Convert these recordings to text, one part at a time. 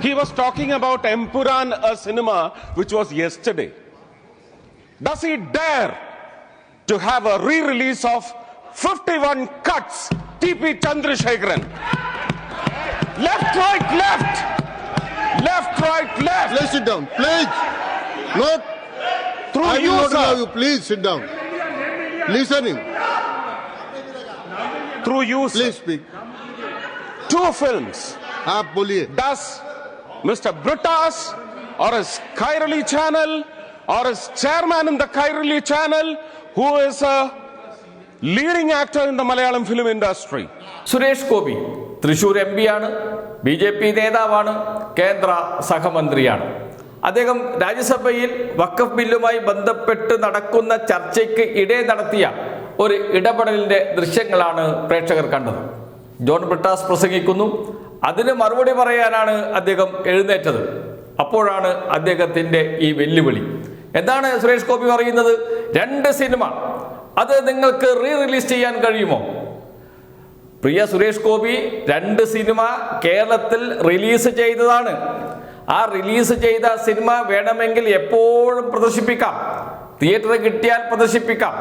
He was talking about Empuran, a cinema which was yesterday. Does he dare to have a re release of 51 cuts? TP Chandrasekharan. Left, right, left. Left, right, left. Please sit down. Please. Not. Through I will you, not allow you. Please sit down. Listening. Through you, sir. Please speak. Two films. आप बोलिए Does Mr. Brutas or his Kairali channel or his chairman in the Kairali channel, who is a leading actor in the Malayalam film industry, Suresh Gopi Thrissur M പിയാണ് B J P നേതാവാണ് കേന്ദ്ര സഹമന്ത്രിയാണ് അദ്ദേഹം രാജ്യസഭയിൽ വഖഫ് ബില്ലുമായി ബന്ധപ്പെട്ട് നടക്കുന്ന ചർച്ചയ്ക്ക് ഇടെ നടത്തിയ ഒരു ഇടപെടലിന്റെ ദൃശ്യങ്ങളാണ് പ്രേക്ഷകർ കണ്ടത് ജോൺ ബ്രിട്ടാസ് പ്രസംഗിക്കുന്നു. അതിന് മറുപടി പറയാനാണ് അദ്ദേഹം എഴുന്നേറ്റത്. അപ്പോഴാണ് അദ്ദേഹത്തിന്റെ ഈ വെല്ലുവിളി. എന്താണ് സുരേഷ് ഗോപി പറയുന്നത്? രണ്ട് സിനിമ. അത് നിങ്ങൾക്ക് റീ റിലീസ് ചെയ്യാൻ കഴിയുമോ? പ്രിയ സുരേഷ് ഗോപി രണ്ട് സിനിമ കേരളത്തിൽ റിലീസ് ചെയ്തതാണ്. ആ റിലീസ് ചെയ്ത സിനിമ വേണമെങ്കിൽ എപ്പോഴും പ്രദർശിപ്പിക്കാം. തിയേറ്റർ കിട്ടിയാൽ പ്രദർശിപ്പിക്കാം.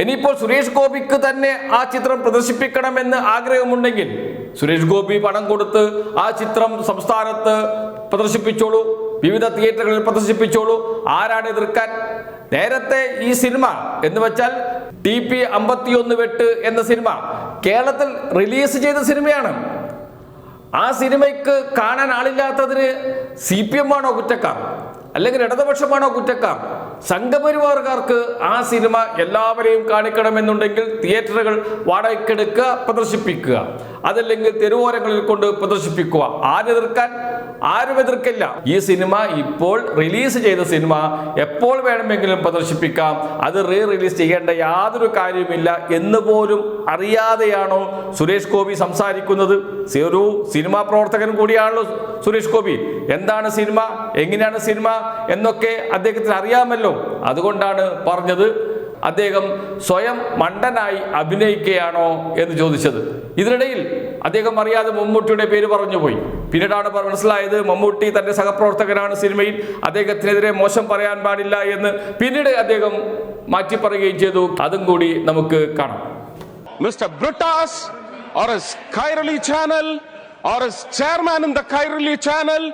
ഇനിയിപ്പോൾ സുരേഷ് ഗോപിക്ക് തന്നെ ആ ചിത്രം പ്രദർശിപ്പിക്കണമെന്ന് ആഗ്രഹമുണ്ടെങ്കിൽ സുരേഷ് ഗോപി പണം കൊടുത്ത് ആ ചിത്രം സംസ്ഥാനത്ത് പ്രദർശിപ്പിച്ചോളൂ വിവിധ തിയേറ്ററുകളിൽ പ്രദർശിപ്പിച്ചോളൂ. ആരാണ് എതിർക്കാൻ? നേരത്തെ ഈ സിനിമ എന്ന് വെച്ചാൽ ടി പി അമ്പത്തിയൊന്ന് വെട്ട് എന്ന സിനിമ കേരളത്തിൽ റിലീസ് ചെയ്ത സിനിമയാണ്. ആ സിനിമയ്ക്ക് കാണാൻ ആളില്ലാത്തതിന് സി പി എം ആണോ കുറ്റക്കാർ? അല്ലെങ്കിൽ ഇടതുപക്ഷമാണോ കുറ്റക്കാർ? സംഘപരിവാറുകാർക്ക് ആ സിനിമ എല്ലാവരെയും കാണിക്കണമെന്നുണ്ടെങ്കിൽ തിയേറ്ററുകൾ വാടകയ്ക്കെടുക്കുക പ്രദർശിപ്പിക്കുക. അതല്ലെങ്കിൽ തെരുവോരങ്ങളിൽ കൊണ്ട് പ്രദർശിപ്പിക്കുക. ആരെതിർക്കാൻ ആരും എതിർക്കില്ല. ഈ സിനിമ ഇപ്പോൾ റിലീസ് ചെയ്ത സിനിമ എപ്പോൾ വേണമെങ്കിലും പ്രദർശിപ്പിക്കാം. അത് റീ റിലീസ് ചെയ്യേണ്ട യാതൊരു കാര്യവുമില്ല എന്ന് പോലും അറിയാതെയാണോ സുരേഷ് ഗോപി സംസാരിക്കുന്നത്? ഒരു സിനിമാ പ്രവർത്തകൻ കൂടിയാണല്ലോ സുരേഷ് ഗോപി. എന്താണ് സിനിമ? എങ്ങനെയാണ് സിനിമ? എന്നൊക്കെ അദ്ദേഹത്തിന് അറിയാമല്ലോ. അതുകൊണ്ടാണ് പറഞ്ഞത് അദ്ദേഹം സ്വയം മണ്ടനായി അഭിനയിക്കുകയാണോ എന്ന് ചോദിച്ചത്. ഇതിനിടയിൽ അദ്ദേഹം അറിയാതെ മമ്മൂട്ടിയുടെ പേര് പറഞ്ഞുപോയി. പിന്നീടാണ് മനസ്സിലായത് മമ്മൂട്ടി തന്റെ സഹപ്രവർത്തകനാണ് സിനിമയിൽ. അദ്ദേഹത്തിനെതിരെ മോശം പറയാൻ പാടില്ല എന്ന് പിന്നീട് അദ്ദേഹം മാറ്റി പറയുകയും ചെയ്തു. അതും കൂടി നമുക്ക് കാണാം. Mister Brittas channel chairman in the Kairali channel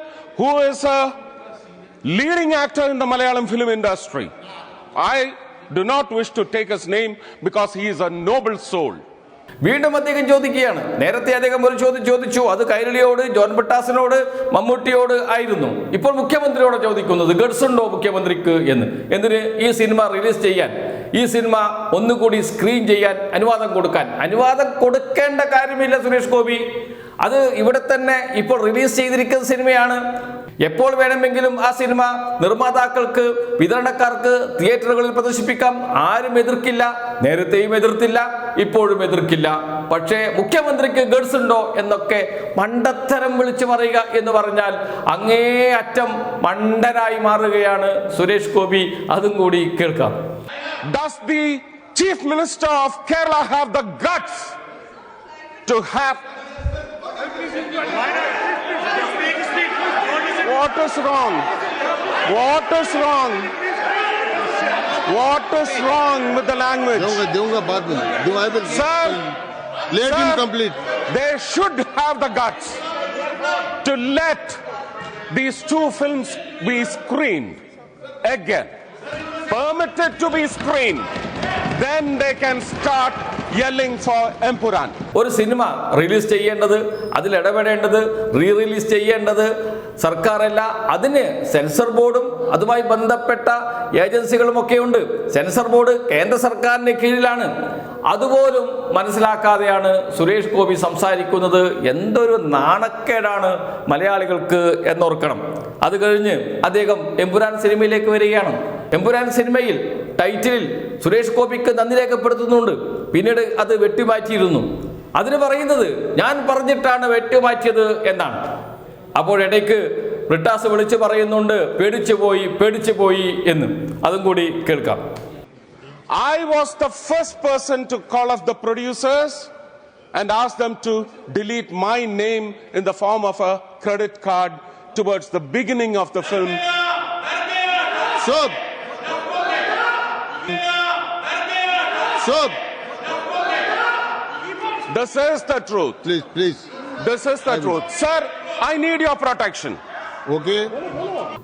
who is leading actor in the Malayalam film industry I do not wish to take his name because he is a noble soul വീണ്ടും അദ്ദേഹം ചോദിക്കുകയാണ്. നേരത്തെ അദ്ദേഹം ഒരു ചോദ്യം ചോദിച്ചു. അത് കൈരളിയോട് John ബട്ടാസിനോട് മമ്മൂട്ടിയോട് ആയിരുന്നു. ഇപ്പോൾ മുഖ്യമന്ത്രിയോട് ചോദിക്കുന്നത് ഗഡ്സ് ഉണ്ടോ മുഖ്യമന്ത്രിക്ക്? എന്ന്. എന്തിന് ഈ സിനിമ റിലീസ് ചെയ്യാൻ ഈ സിനിമ ഒന്നുകൂടി സ്ക്രീൻ ചെയ്യാൻ അനുവാദം കൊടുക്കാൻ. അനുവാദം കൊടുക്കേണ്ട കാര്യമില്ല സുരേഷ് ഗോപി. അത് ഇവിടെ തന്നെ ഇപ്പോൾ റിലീസ് ചെയ്തിരിക്കുന്ന സിനിമയാണ്. എപ്പോൾ വേണമെങ്കിലും ആ സിനിമ നിർമ്മാതാക്കൾക്ക് വിതരണക്കാർക്ക് തിയേറ്ററുകളിൽ പ്രദർശിപ്പിക്കാം. ആരും എതിർക്കില്ല നേരത്തെയും എതിർത്തില്ല ഇപ്പോഴും എതിർക്കില്ല. പക്ഷേ മുഖ്യമന്ത്രിക്ക് ഗഡ്സ് ഉണ്ടോ എന്നൊക്കെ മണ്ടത്തരം വിളിച്ചു പറയുക എന്ന് പറഞ്ഞാൽ അങ്ങേ അറ്റം മണ്ടനായി മാറുകയാണ് സുരേഷ് ഗോപി. അതും കൂടി കേൾക്കാം. Does the Chief Minister of Kerala have the guts to have. What is wrong? What is wrong? What is wrong with the language? Sir, let him complete. They should have the guts to let these two films be screened again, permitted to be screened. Then they can start yelling for Empuraan ഒരു cinema release ചെയ്യേണ്ടത് അതിൽ ഇടപെടേണ്ടത് re release ചെയ്യേണ്ടത് സർക്കാരല്ല അതിന് sensor ബോർഡും അതുമായി ബന്ധപ്പെട്ട ഏജൻസികളും ഒക്കെ ഉണ്ട്. സെൻസർ ബോർഡ് കേന്ദ്ര സർക്കാരിന്റെ കീഴിലാണ്. അതുപോലും മനസ്സിലാക്കാതെയാണ് സുരേഷ് ഗോപി സംസാരിക്കുന്നത്. എന്തൊരു നാണക്കേടാണ് മലയാളികൾക്ക് എന്നോർക്കണം. അത് കഴിഞ്ഞ് അദ്ദേഹം എമ്പുരാൻ സിനിമയിലേക്ക് വരികയാണ്. എമ്പുരാൻ സിനിമയിൽ ടൈറ്റിലിൽ സുരേഷ് ഗോപിക്ക് നന്ദി രേഖപ്പെടുത്തുന്നുണ്ട്. പിന്നീട് അത് വെട്ടിമാറ്റിയിരുന്നു. അതിന് പറയുന്നത് ഞാൻ പറഞ്ഞിട്ടാണ് വെട്ടിമാറ്റിയത് എന്നാണ്. അപ്പോഴിടയ്ക്ക് ബ്രിട്ടാസ് വിളിച്ച് പറയുന്നുണ്ട് പേടിച്ചു പോയി പേടിച്ചു പോയി എന്ന്. അതും കൂടി കേൾക്കാം. I was the first person to call of the producers and ask them to delete my name in the form of a credit card towards the beginning of the film so so This is the truth. Please, please. This is the I truth. Will. Sir, I need your protection. Okay.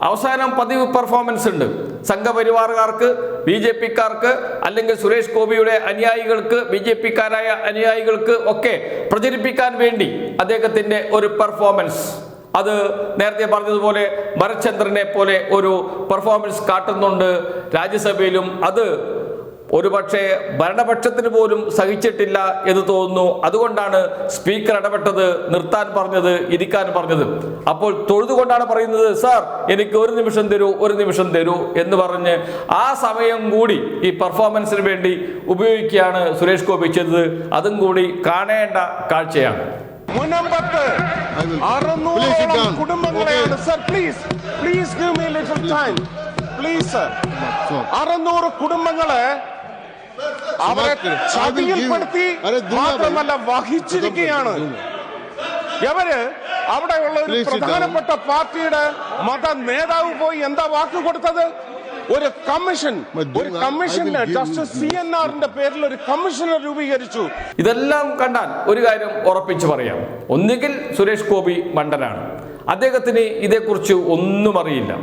അവസാനം പതിവ് performance ഉണ്ട് സംഘപരിവാറുകാർക്ക് B J പിക്കാർക്ക് അല്ലെങ്കിൽ സുരേഷ് ഗോപിയുടെ അനുയായികൾക്ക് B J പിക്കാരായ അനുയായികൾക്ക് ഒക്കെ പ്രചരിപ്പിക്കാൻ വേണ്ടി അദ്ദേഹത്തിന്റെ ഒരു പെർഫോമൻസ് അത് നേരത്തെ പറഞ്ഞതുപോലെ ഭരത്ചന്ദ്രനെ പോലെ ഒരു പെർഫോമൻസ് കാട്ടുന്നുണ്ട് രാജ്യസഭയിലും അത് ഒരുപക്ഷെ ഭരണപക്ഷത്തിന് പോലും സഹിച്ചിട്ടില്ല എന്ന് തോന്നുന്നു. അതുകൊണ്ടാണ് സ്പീക്കർ ഇടപെട്ടത് നിർത്താൻ പറഞ്ഞത് ഇരിക്കാൻ പറഞ്ഞത്. അപ്പോൾ തൊഴുതുകൊണ്ടാണ് പറയുന്നത് സാർ എനിക്ക് ഒരു നിമിഷം തരൂ ഒരു നിമിഷം തരൂ എന്ന് പറഞ്ഞ് ആ സമയം കൂടി ഈ പെർഫോമൻസിന് വേണ്ടി ഉപയോഗിക്കുകയാണ് സുരേഷ് ഗോപി ചെയ്തത്. അതും കൂടി കാണേണ്ട കാഴ്ചയാണ്. മുനമ്പത്ത് I will- Please sit അറുന്നൂറോളം down. കുടുംബങ്ങളെയാണ് Okay. Sir please please give me little time please അറുന്നൂറ് കുടുംബങ്ങളെ അവരെ ചതിയിൽപ്പെടുത്തി മാത്രമല്ല വഹിച്ചിരിക്കുകയാണ്. എവര് അവിടെയുള്ള ഒരു പ്രധാനപ്പെട്ട പാർട്ടിയുടെ മത നേതാവ് പോയി എന്താ വാക്ക് കൊടുത്തത്? ഒരു കമ്മീഷൻ. ഒരു കമ്മീഷന്റെ ജസ്റ്റിസ് സി എൻ ആറിന്റെ പേരിൽ ഒരു കമ്മീഷനെ രൂപീകരിച്ചു. ഇതെല്ലാം കണ്ടാൽ ഒരു കാര്യം ഉറപ്പിച്ചു പറയാം. ഒന്നുകിൽ സുരേഷ് ഗോപി മണ്ടനാണ്. അദ്ദേഹത്തിന് ഇതേക്കുറിച്ച് ഒന്നും അറിയില്ല.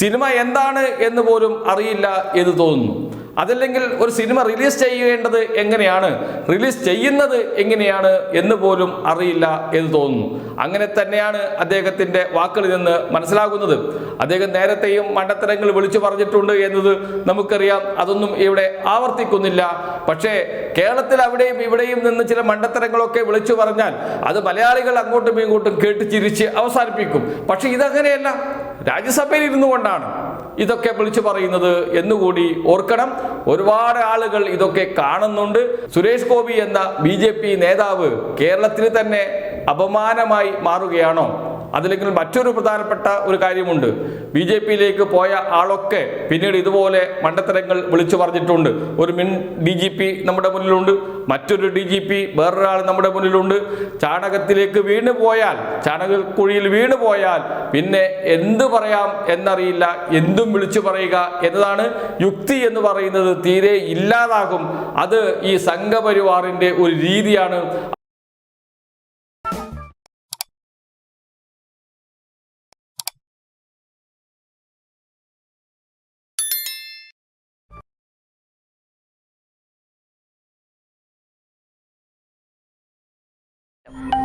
സിനിമ എന്താണ് എന്ന് പോലും അറിയില്ല എന്ന് തോന്നുന്നു. അതല്ലെങ്കിൽ ഒരു സിനിമ റിലീസ് ചെയ്യേണ്ടത് എങ്ങനെയാണ്? റിലീസ് ചെയ്യുന്നത് എങ്ങനെയാണ് എന്ന് പോലും അറിയില്ല എന്ന് തോന്നുന്നു. അങ്ങനെ തന്നെയാണ് അദ്ദേഹത്തിന്റെ വാക്കുകളിൽ നിന്ന് മനസ്സിലാകുന്നത്. അദ്ദേഹം നേരത്തെയും മണ്ടത്തരങ്ങൾ വിളിച്ചു പറഞ്ഞിട്ടുണ്ട് എന്നത് നമുക്കറിയാം. അതൊന്നും ഇവിടെ ആവർത്തിക്കുന്നില്ല. പക്ഷേ കേരളത്തിൽ അവിടെയും ഇവിടെയും നിന്ന് ചില മണ്ടത്തരങ്ങളൊക്കെ വിളിച്ചു പറഞ്ഞാൽ അത് മലയാളികൾ അങ്ങോട്ടും ഇങ്ങോട്ടും കേട്ട് ചിരിച്ച് അവസാനിപ്പിക്കും. പക്ഷേ ഇതങ്ങനെയല്ല. രാജ്യസഭയിൽ ഇരുന്നു കൊണ്ടാണ് ഇതൊക്കെ വിളിച്ചു പറയുന്നത് എന്നുകൂടി ഓർക്കണം. ഒരുപാട് ആളുകൾ ഇതൊക്കെ കാണുന്നുണ്ട്. സുരേഷ് ഗോപി എന്ന ബി നേതാവ് കേരളത്തിന് തന്നെ അപമാനമായി മാറുകയാണോ? അതില്ലെങ്കിൽ മറ്റൊരു പ്രധാനപ്പെട്ട ഒരു കാര്യമുണ്ട്. ബി ജെ പിയിലേക്ക് പോയ ആളൊക്കെ പിന്നീട് ഇതുപോലെ മണ്ടത്തരങ്ങൾ വിളിച്ചു പറഞ്ഞിട്ടുണ്ട്. ഒരു മിൻ ഡി ജി പി നമ്മുടെ മുന്നിലുണ്ട്. മറ്റൊരു ഡി ജി പി വേറൊരാൾ നമ്മുടെ മുന്നിലുണ്ട്. ചാണകത്തിലേക്ക് വീണു പോയാൽ ചാണകക്കുഴിയിൽ വീണു പോയാൽ പിന്നെ എന്ത് പറയാം എന്നറിയില്ല. എന്തും വിളിച്ചു പറയുക എന്നതാണ് യുക്തി എന്ന് പറയുന്നത് തീരെ ഇല്ലാതാകും. അത് ഈ സംഘപരിവാറിന്റെ ഒരു രീതിയാണ്. Yep.